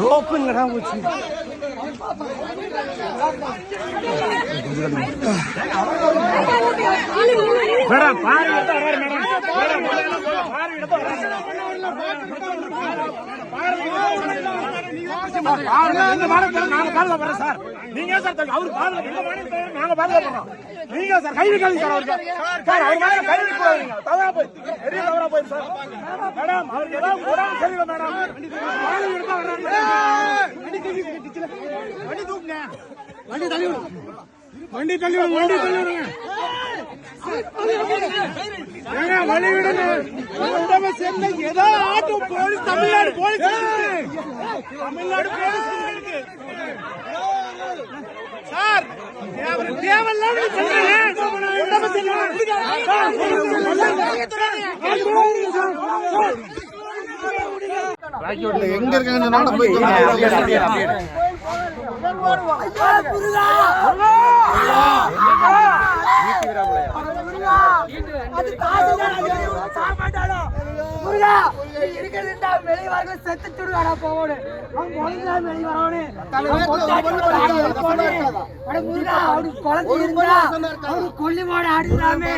Rope இல்லடா போச்சு madam பாரு மேடம் மேடம் சார் நீங்க சார் அவரு பாருங்க நாங்க பாருங்க நீங்க சார் கைது கல்வி சார் அவருக்கு சார் அவர் மேல கைது போறீங்க தவறா போய் பெரிய தவறா போய் சார் மேடம் அவருக்கு ஏதாவது உடம்பு சரியில்லை மேடம் பாரு எடுத்தா வண்டி தூக்குங்க வண்டி தள்ளி வண்டி தள்ளி வண்டி தள்ளி விடுங்க வழி விடுங்க உடம்ப சேர்ந்த police Tamil Nadu police. Tamil Nadu police sir தேவையில்லாம சொல்றேன் எங்க இருக்காங்க அது முருகா இருக்கிறதுடா வெளிய வரல செத்து சுடுவாடா போவோடு அவன் ஒழுங்கா வெளிய வரவனு. அட முருகா அவரு குழந்தை இருந்தா அவரு கொல்லி போட ஆடுறாமே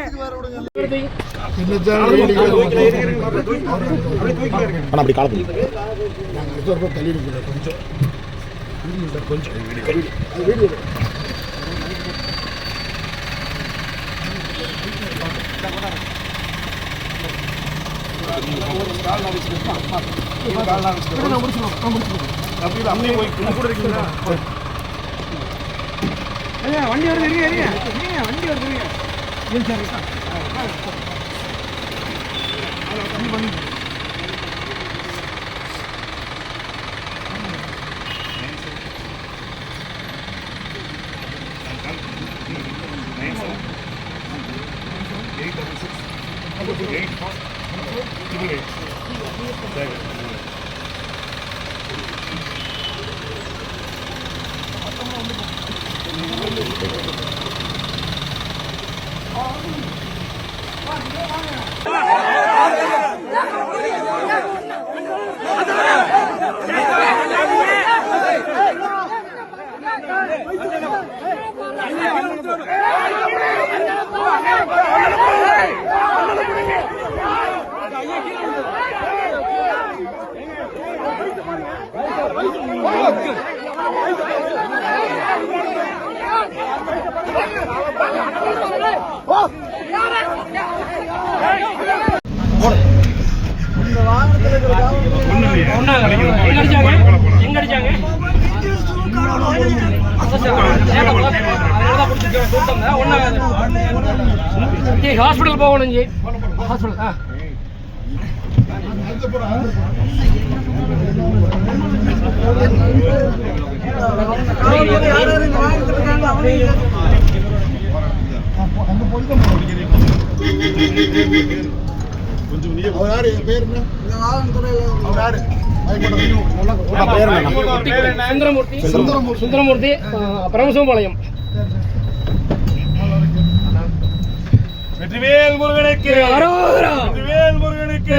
வண்டி வருது இருங்க இருங்க இருங்க வண்டி வருது இருங்க பண்ணி Hey! ஹாஸ்பிட்டல் போகணும் ஜி ஹாஸ்பிட்டல் ஆ அவர் யாரு? என் பேர் என்ன? அவர் யாரு? சுந்தரமூர்த்தி. சுந்தரமூர்த்தி. பரமசிவபாளையம் வெற்றிவேல் முருகனுக்கு. அரோகரா. வெற்றிவேல் முருகனுக்கு.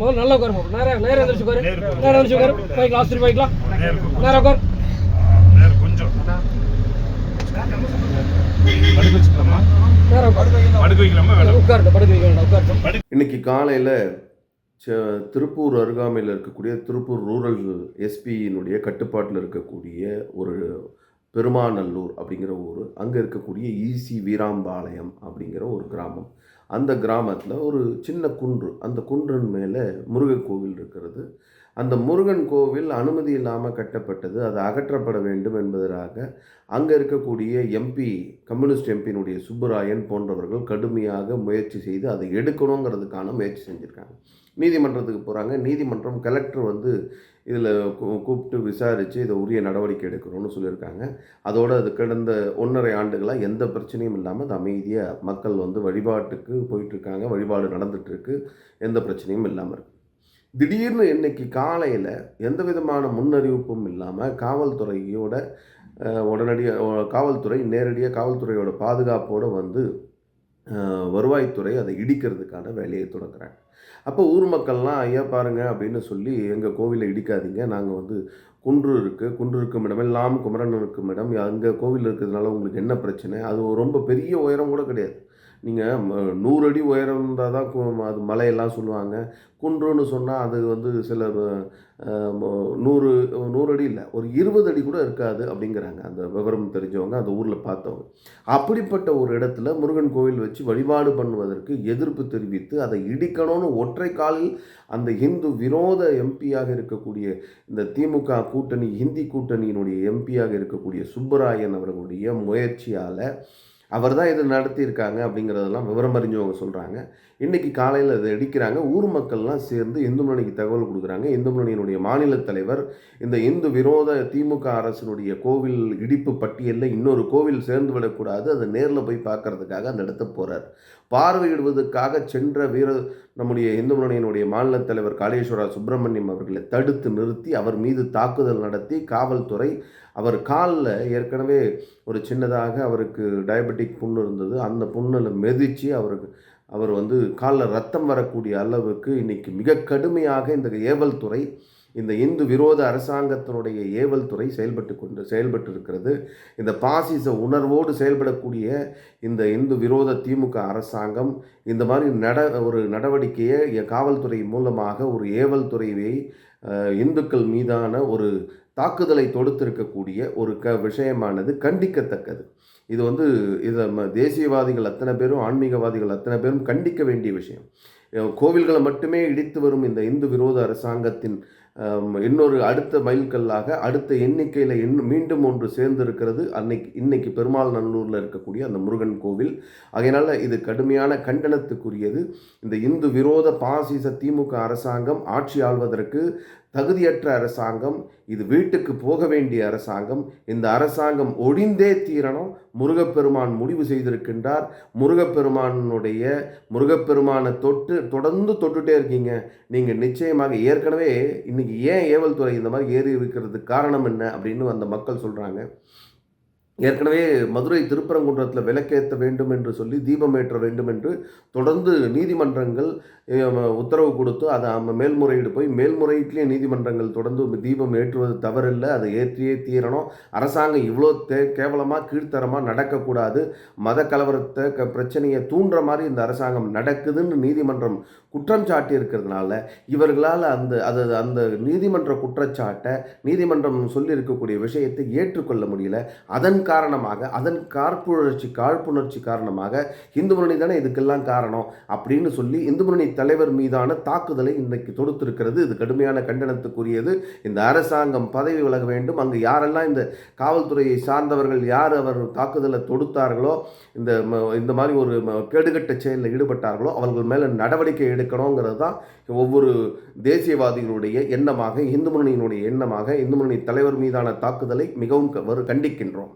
முதல்ல நல்லா உட்காரு பாப்பா. நேரா நேரா எந்திரிச்சு உட்காரு. நேரா எந்திரிச்சு உட்காரு. போய்க்கலாம் ஆஸ்பத்திரி போய்க்கலாம். நேரா உட்காரு கொஞ்சம் நேரா உட்காரு படுக்க வைக்கலாமா உட்காருங்க படுக்க வைக்க வேண்டாம் உட்காரு இன்னைக்கு காலையில் திருப்பூர் அருகாமையில் இருக்கக்கூடிய திருப்பூர் ரூரல் எஸ்பியினுடைய கட்டுப்பாட்டில் இருக்கக்கூடிய ஒரு பெருமாநல்லூர் அப்படிங்கிற ஊர். அங்கே இருக்கக்கூடிய ஈசி வீராம்பாளையம் அப்படிங்கிற ஒரு கிராமம். அந்த கிராமத்தில் ஒரு சின்ன குன்று. அந்த குன்றின் மேலே முருகன் கோவில் இருக்கிறது. அந்த முருகன் கோவில் அனுமதி இல்லாமல் கட்டப்பட்டது. அது அகற்றப்பட வேண்டும் என்பதற்காக அங்கே இருக்கக்கூடிய எம்பி கம்யூனிஸ்ட் எம்பியினுடைய சுப்புராயன் போன்றவர்கள் கடுமையாக முயற்சி செய்து அதை எடுக்கணுங்கிறதுக்கான முயற்சி செஞ்சுருக்காங்க. நீதிமன்றத்துக்கு போகிறாங்க நீதிமன்றம் கலெக்டர் வந்து இதில் கூப்பிட்டு விசாரித்து இதை உரிய நடவடிக்கை எடுக்கணும்னு சொல்லியிருக்காங்க. அதோடு அது கடந்த ஒன்றரை ஆண்டுகளாக எந்த பிரச்சனையும் இல்லாமல் அது அமைதியாக மக்கள் வந்து வழிபாட்டுக்கு போயிட்டுருக்காங்க வழிபாடு நடந்துகிட்ருக்கு எந்த பிரச்சனையும் இல்லாமல் இருக்குது திடீர்னு இன்னைக்கு காலையில் எந்த விதமான முன்னறிவிப்பும் இல்லாமல் காவல்துறையோட உடனடியாக காவல்துறை நேரடியாக காவல்துறையோட பாதுகாப்போடு வந்து வருவாய்த்துறை அதை இடிக்கிறதுக்கான வேலையை தொடங்குறாங்க. அப்போ ஊர் மக்கள்லாம் ஐயா பாருங்க அப்படின்னு சொல்லி எங்கள் கோவிலை இடிக்காதீங்க. நாங்கள் வந்து குன்று இருக்குது குன்று இருக்கும் இடமெல்லாம் குமரன் இருக்கும் இடம். அங்கே கோவில் இருக்கிறதுனால உங்களுக்கு என்ன பிரச்சனை? அது ரொம்ப பெரிய உயரம் கூட கிடையாது. நீங்கள் நூறு அடி உயரம் இருந்தால் தான் கு- அது மலையெல்லாம் சொல்லுவாங்க. குன்றுன்னு சொன்னால் அது வந்து சில நூறு நூறு அடி இல்லை ஒரு இருபது அடி கூட இருக்காது அப்படிங்கிறாங்க. அந்த விவரம் தெரிஞ்சவங்க அந்த ஊரில் பார்த்தவங்க. அப்படிப்பட்ட ஒரு இடத்துல முருகன் கோவில் வச்சு வழிபாடு பண்ணுவதற்கு எதிர்ப்பு தெரிவித்து அதை இடிக்கணும்னு ஒற்றை காலில் அந்த இந்து விரோத எம்பியாக இருக்கக்கூடிய இந்த திமுக கூட்டணி ஹிந்தி கூட்டணியினுடைய எம்பியாக இருக்கக்கூடிய சுப்பராயன் அவர்களுடைய முயற்சியால் அவர் தான் இது நடத்தியிருக்காங்க அப்படிங்கிறதெல்லாம் விவரம் அறிஞ்சவங்க சொல்கிறாங்க இன்றைக்கி காலையில் அதை அடிக்கிறாங்க ஊர் மக்கள்லாம் சேர்ந்து இந்து முன்னணிக்கு தகவல் கொடுக்குறாங்க. இந்து முன்னணியினுடைய மாநில தலைவர் இந்த இந்து விரோத திமுக அரசினுடைய கோவில் இடிப்பு பட்டியலில் இன்னொரு கோவில் சேர்ந்து விடக்கூடாது. அதை நேரில் போய் பார்க்கறதுக்காக அந்த இடத்த போகிறார் பார்வையிடுவதற்காக சென்ற வீர நம்முடைய இந்து முன்னணியினுடைய மாநில தலைவர் காளேஸ்வரா சுப்பிரமணியம் அவர்களை தடுத்து நிறுத்தி அவர் மீது தாக்குதல் நடத்தி காவல்துறை அவர் காலில் ஏற்கனவே ஒரு சின்னதாக அவருக்கு டயபெட்டிக் புண்ணு இருந்தது. அந்த புண்ணில் மெதிச்சு அவருக்கு அவர் வந்து காலில் ரத்தம் வரக்கூடிய அளவுக்கு இன்றைக்கி மிக கடுமையாக இந்த ஏவல் துறை இந்த இந்து விரோத அரசாங்கத்தினுடைய ஏவல் துறை செயல்பட்டு கொண்டு செயல்பட்டு இருக்கிறது இந்த பாசிச உணர்வோடு செயல்படக்கூடிய இந்த இந்து விரோத திமுக அரசாங்கம் இந்த மாதிரி நட ஒரு நடவடிக்கையை காவல்துறை மூலமாக ஒரு ஏவல் துறையை இந்துக்கள் மீதான ஒரு தாக்குதலை தொடுத்திருக்கக்கூடிய ஒரு க விஷயமானது கண்டிக்கத்தக்கது. இது வந்து இதை ம- தேசியவாதிகள் அத்தனை பேரும் ஆன்மீகவாதிகள் அத்தனை பேரும் கண்டிக்க வேண்டிய விஷயம். கோவில்களை மட்டுமே இடித்து வரும் இந்த இந்து விரோத அரசாங்கத்தின் இன்னொரு அடுத்த மைல்கல்லாக அடுத்த எண்ணிக்கையில் இன்னும் மீண்டும் ஒன்று சேர்ந்திருக்கிறது அன்னைக்கு இன்னைக்கு பெருமாள் நல்லூரில் இருக்கக்கூடிய அந்த முருகன் கோவில். அதனால் இது கடுமையான கண்டனத்துக்குரியது. இந்த இந்து விரோத பாசிச திமுக அரசாங்கம் ஆட்சி ஆள்வதற்கு தகுதியற்ற அரசாங்கம் இது வீட்டுக்கு போக வேண்டிய அரசாங்கம் இந்த அரசாங்கம் ஒழிந்தே தீரணும். முருகப்பெருமான் முடிவு செய்திருக்கின்றார். முருகப்பெருமானுடைய முருகப்பெருமானை தொட்டு தொடர்ந்து தொட்டுட்டே இருக்கீங்க. நீங்கள் நிச்சயமாக ஏற்கனவே இன்றைக்கி ஏன் ஏவல் துறை இந்த மாதிரி ஏறி இருக்கிறதுக்கு காரணம் என்ன அப்படின்னு அந்த மக்கள் சொல்கிறாங்க ஏற்கனவே மதுரை திருப்பரங்குன்றத்தில் விளக்கேற்ற வேண்டும் என்று சொல்லி தீபம் ஏற்ற வேண்டும் என்று தொடர்ந்து நீதிமன்றங்கள் உத்தரவு கொடுத்து அதை நம்ம மேல்முறையீடு போய் மேல்முறையீட்டிலே நீதிமன்றங்கள் தொடர்ந்து தீபம் ஏற்றுவது தவறில்லை. அதை ஏற்றியே தீரணும். அரசாங்கம் இவ்வளோ தே கேவலமாக கீழ்த்தரமாக நடக்கக்கூடாது. மத கலவரத்தை க பிரச்சனையை தூண்டுற மாதிரி இந்த அரசாங்கம் நடக்குதுன்னு நீதிமன்றம் குற்றம் சாட்டி இருக்கிறதுனால இவர்களால் அந்த அது அந்த நீதிமன்ற குற்றச்சாட்டை நீதிமன்றம் சொல்லியிருக்கக்கூடிய விஷயத்தை ஏற்றுக்கொள்ள முடியல. அதன் காரணமாக அதன் காழ்ப்புணர்ச்சி காழ்ப்புணர்ச்சி காரணமாக இந்து முன்னணி தானே இதுக்கெல்லாம் காரணம் அப்படின்னு சொல்லி இந்து முன்னணி தலைவர் மீதான தாக்குதலை இன்றைக்கு தொடுத்திருக்கிறது. இது கடுமையான கண்டனத்துக்குரியது. இந்த அரசாங்கம் பதவி விலக வேண்டும். அங்கு யாரெல்லாம் இந்த காவல்துறையை சார்ந்தவர்கள் யார் அவர் தாக்குதலை தொடுத்தார்களோ இந்த ம- இந்த மாதிரி ஒரு கேடுகட்ட செயலில் ஈடுபட்டார்களோ அவர்கள் மேலே நடவடிக்கை எடுக்கணுங்கிறது தான் ஒவ்வொரு தேசியவாதிகளுடைய எண்ணமாக இந்து முன்னணியினுடைய எண்ணமாக இந்து முன்னணி தலைவர் மீதான தாக்குதலை மிகவும் க- வரு- கண்டிக்கின்றோம்.